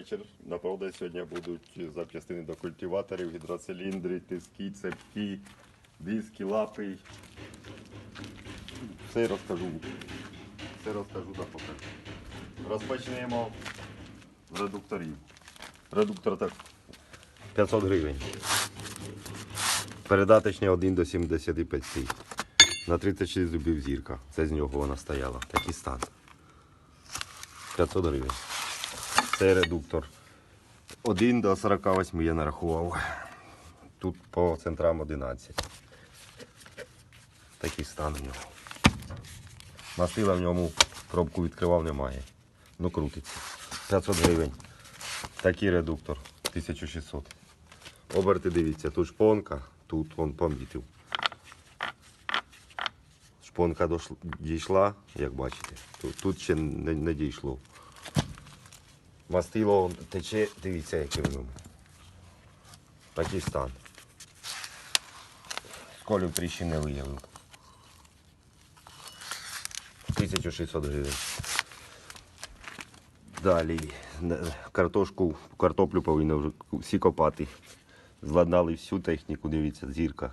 вечір. На продаж сьогодні будуть запчастини до культиваторів, гідроциліндри, тиски, цепки, диски, лапи. Все розкажу. Все розкажу та покажу. Розпочнемо з редукторів. Редуктор так 500 гривень. Передаточні 1 до 75 стій. На 36 зубів зірка. Це з нього вона стояла. Такий стан. 500 гривень. Це редуктор. 1 до 48 я нарахував. Тут по центрам 11. Такий стан в нього. Мастила в ньому пробку відкривав немає. Ну крутиться. 500 гривень. Такий редуктор. 1600. Оберти дивіться, тут шпонка, тут он помітив. Шпонка дійшла, як бачите. Тут, тут ще не, не дійшло. Мастило тече, дивіться, яке в ньому. Такий стан. Сколів тріщин не виявив. 1600 гривень. Далі картошку, картоплю повинні вже всі копати. Зладнали всю техніку, дивіться, зірка.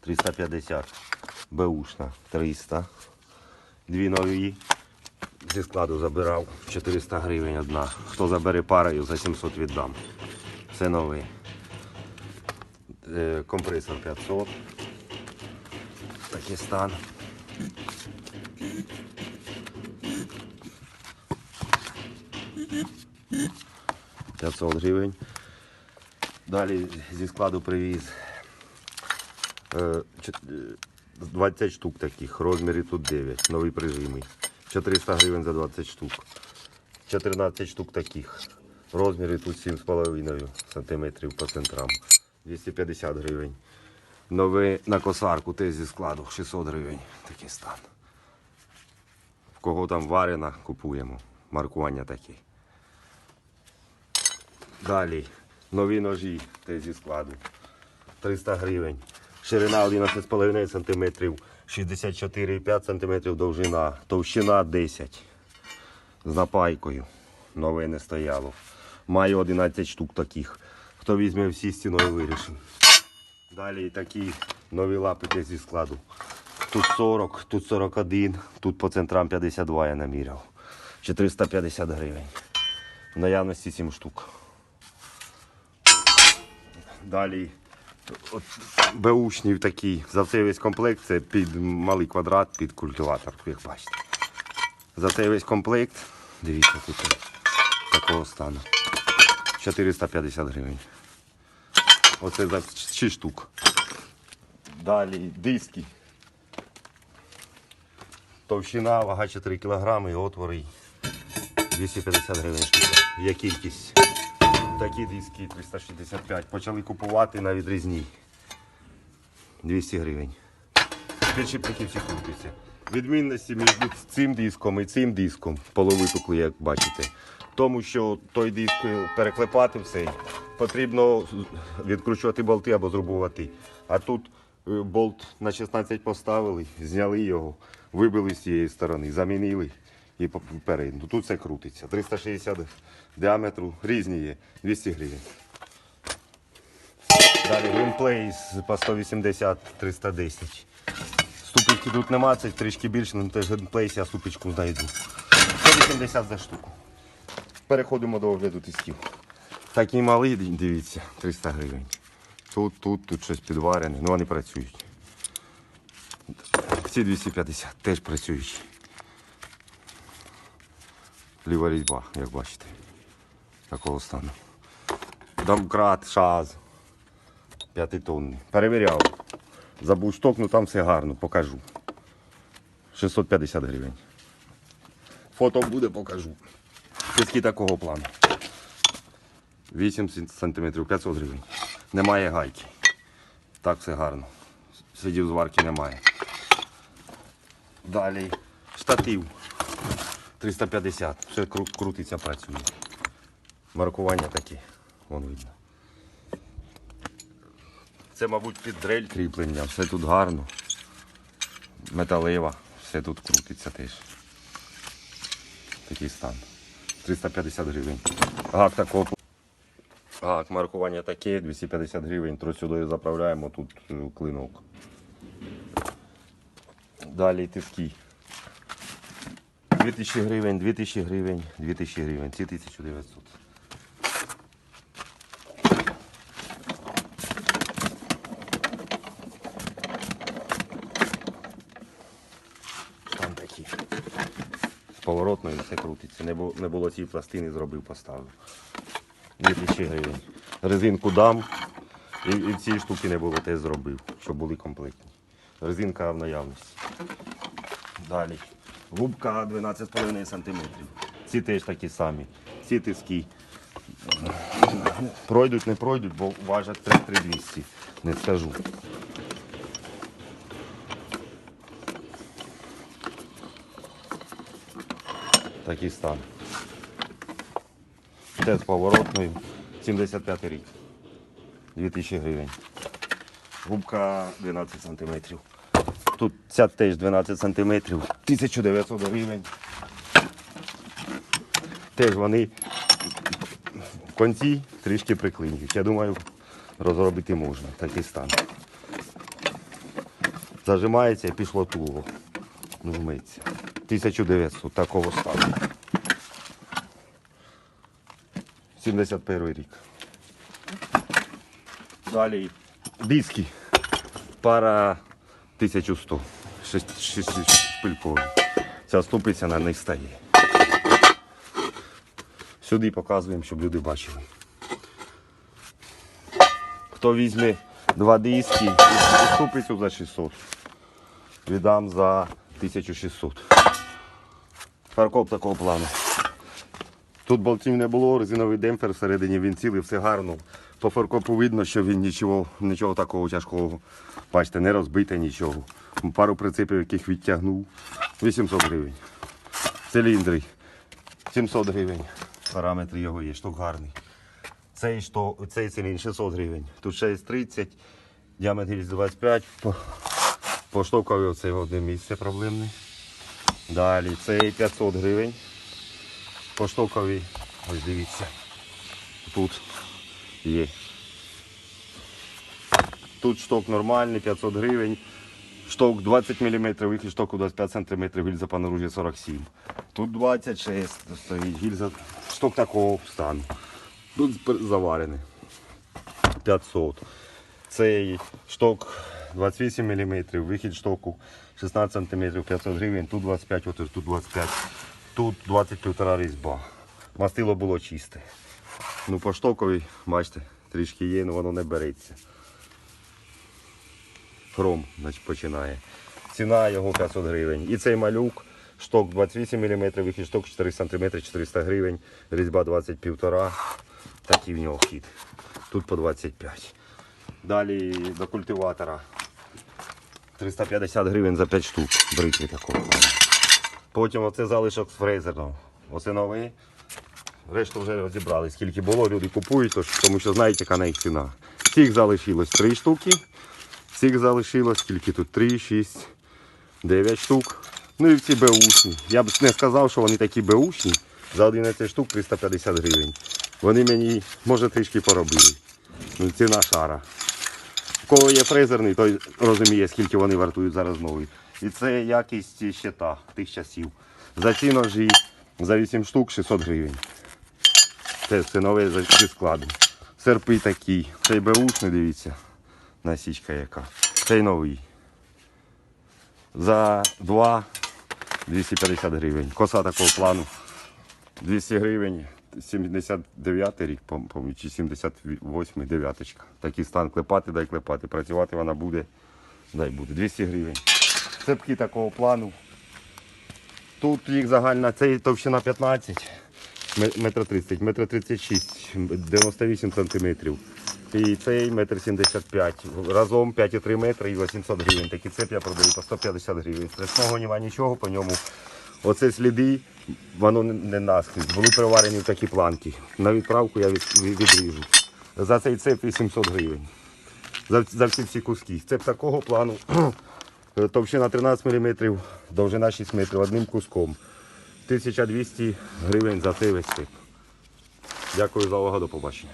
350. Беушна 300. Дві нові. Зі складу забирав 400 гривень одна. Хто забере парою, за 700 віддам. Все нове. Е, Компресор 500. Такий стан. – 500 гривень. Далі зі складу привіз е, чот- е, 20 штук таких, розмірі тут 9, новий прижимий. 400 гривень за 20 штук. 14 штук таких. Розміри тут 7,5 см по центрам. 250 гривень. Нове на косарку теж зі складу 600 гривень. Такий стан. В кого там варена, купуємо. Маркування таке. Далі нові ножі теж зі складу. 300 гривень. Ширина 11,5 см, 64,5 см довжина, товщина 10 з напайкою. Нове не стояло. Маю 11 штук таких. Хто візьме всі стіною вирішимо. Далі такі нові лапи зі складу. Тут 40, тут 41, тут по центрам 52 я наміряв. 450 гривень. В наявності 7 штук. Далі от, беушнів такий. За цей весь комплект це під малий квадрат, під культиватор, як бачите. За цей весь комплект, дивіться, тут такого стану. 450 гривень. Оце за 6 штук. Далі диски. Товщина, вага 4 кг отвори 250 гривень штука. Є кількість. Такі диски 365. Почали купувати на відрізній. 200 гривень. Підшипники всі крутяться. Відмінності між цим диском і цим диском половитукли, як бачите. Тому що той диск переклепати все, потрібно відкручувати болти або зрубувати. А тут е, болт на 16 поставили, зняли його, вибили з цієї сторони, замінили і вперед. Ну, Тут все крутиться. 360 діаметру, різні є, 200 гривень. Далі з- по 180 310. Ступички тут нема, це трішки більше, але теж Greenplay я ступичку знайду. 180 за штуку. Переходимо до огляду тисків. Такий малий, дивіться, 300 гривень. Тут, тут, тут щось підварене, ну вони працюють. Ці 250 теж працюють. Ліва різьба, як бачите. Такого стану. Домкрат, шаз. П'ятитонний. Перевіряв. Забув шток, ну там все гарно, покажу. 650 гривень. Фото буде, покажу. Тиски такого плану. 8 см 500 гривень. Немає гайки. Так все гарно. Слідів зварки немає. Далі штатив 350. Все кру- крутиться, працює. Маркування такі. Вон видно. Це, мабуть, під дрель кріплення. Все тут гарно. Металева. Все тут крутиться теж. Такий стан. 350 гривень. Гак такого. Гак, маркування таке, 250 гривень. Трось сюди заправляємо, тут е, клинок. Далі тиски. 2000 гривень, 2000 гривень, 2000 гривень. Ці 1900. Там такі. З поворотною все крутиться. Не було, цієї пластини, зробив, поставив. 2000 гривень. Резинку дам. І, і цієї штуки не було, теж зробив, щоб були комплектні. Резинка в наявності. Далі. Губка 12,5 см. Ці теж такі самі. Ці тиски. Пройдуть, не пройдуть, бо важать 3200. Не скажу. Такий стан. Це з поворотною. 75 рік. 2000 гривень. Губка 12 см. Тут ця теж 12 см. 1900 гривень. Теж вони в кінці трішки приклинюють. Я думаю, розробити можна. Такий стан. Зажимається і пішло туго. Ну, вмиться. 1900 такого стану. 71 рік. Далі диски. Пара 1100. Шесть- шесть- шпилькові. Ця ступиця на них стає. Сюди показуємо, щоб люди бачили. Хто візьме два диски і ступицю за 600, віддам за 1600. Фаркоп такого плану. Тут болтів не було, резиновий демпфер всередині він цілий, все гарно. По фаркопу видно, що він нічого, нічого такого тяжкого. Бачите, не розбите нічого. Пару прицепів, яких відтягнув. 800 гривень. Циліндри 700 гривень. Параметри його є, штук гарний. Цей, що, цей циліндр 600 гривень. Тут 630, діаметр 25. По, по штовкові оце одне місце проблемне. Далі цей 500 гривень. По штоковій, ось дивіться. Тут є. Тут шток нормальний, 500 гривень. Шток 20 мм, вихід штоку 25 см, гільза по наружі 47. Тут 26 стоїть гільза. Шток такого стану. Тут заварений. 500. Цей шток 28 мм, вихід штоку 16 см, 500 гривень, тут 25, от тут 25, тут 21 різьба. Мастило було чисте. Ну по штоковій, бачите, трішки є, але воно не береться. Хром значить, починає. Ціна його 500 гривень. І цей малюк, шток 28 мм, вихід шток 4 см, 400 гривень, різьба 21,5 такий в нього хід. Тут по 25. Далі до культиватора. 350 гривень за 5 штук бритви такого. Потім оце залишок з фрезерного. Оце новий. Решту вже розібрали. Скільки було, люди купують, тому що знаєте, яка на їх ціна. Цих залишилось 3 штуки. Цих залишилось скільки тут? 3, 6, 9 штук. Ну і ці беушні. Я б не сказав, що вони такі беушні. За 11 штук 350 гривень. Вони мені, може, трішки поробили. Ну, ціна шара. У кого є фрезерний, той розуміє, скільки вони вартують зараз новий. І це якість щита тих часів. За ці ножі за 8 штук 600 гривень. Це все нове зі складу. Серпи такі. Цей беушний, дивіться. Насічка яка. Цей новий. За 2 250 гривень. Коса такого плану. 200 гривень. 79 рік, пом- помню, чи 78 дев'яточка. Такий стан клепати, дай клепати. Працювати вона буде, дай буде. 200 гривень. Цепки такого плану. Тут їх загальна, це товщина 15, ме- метр 30, метр 36, 98 сантиметрів. І цей метр 75. Разом 5,3 метри і 800 гривень. Такі цеп я продаю по 150 гривень. Страшного нема нічого по ньому. Оце сліди, воно не- наскрізь. Були приварені в такі планки. На відправку я від, від- відріжу. За цей цеп 800 гривень. За, за всі ці куски. Цеп такого плану. Товщина 13 мм, довжина 6 метрів одним куском. 1200 гривень за цей весь тип. Дякую за увагу, до побачення.